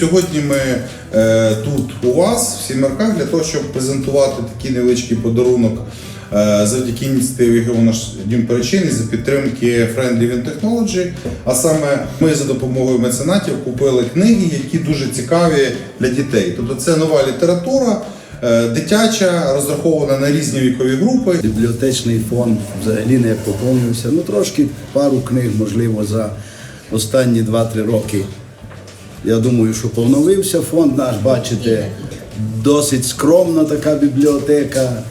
Сьогодні ми е, тут у вас, в Сімерках, для того, щоб презентувати такий невеличкий подарунок е, завдяки ініціативі Геонаш Дім Перечини за підтримки Friendly Wind Technology. А саме ми за допомогою меценатів купили книги, які дуже цікаві для дітей. Тобто це нова література, е, дитяча, розрахована на різні вікові групи. Бібліотечний фонд взагалі не поповнився. Ну трошки пару книг, можливо, за останні 2-3 роки. Я думаю, що поновився фонд наш, бачите, досить скромна така бібліотека.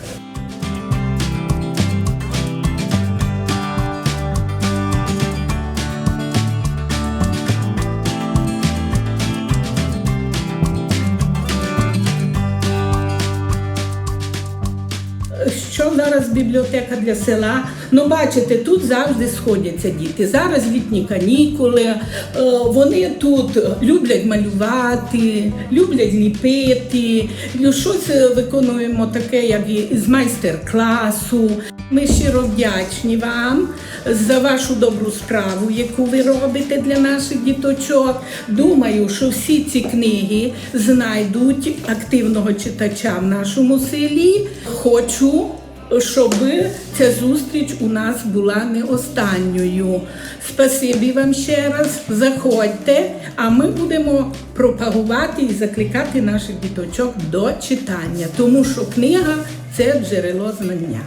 Що зараз бібліотека для села? Ну, бачите, тут завжди сходяться діти. Зараз літні канікули. е, Вони тут люблять малювати, люблять ліпити. Ну, Щось е, виконуємо таке, як і з майстер-класу. Ми щиро вдячні вам за вашу добру справу, яку ви робите для наших діточок. Думаю, що всі ці книги знайдуть активного читача в нашому селі. Хочу, щоб ця зустріч у нас була не останньою. Спасибі вам ще раз. Заходьте, а ми будемо пропагувати і закликати наших діточок до читання, тому що книга це джерело знання.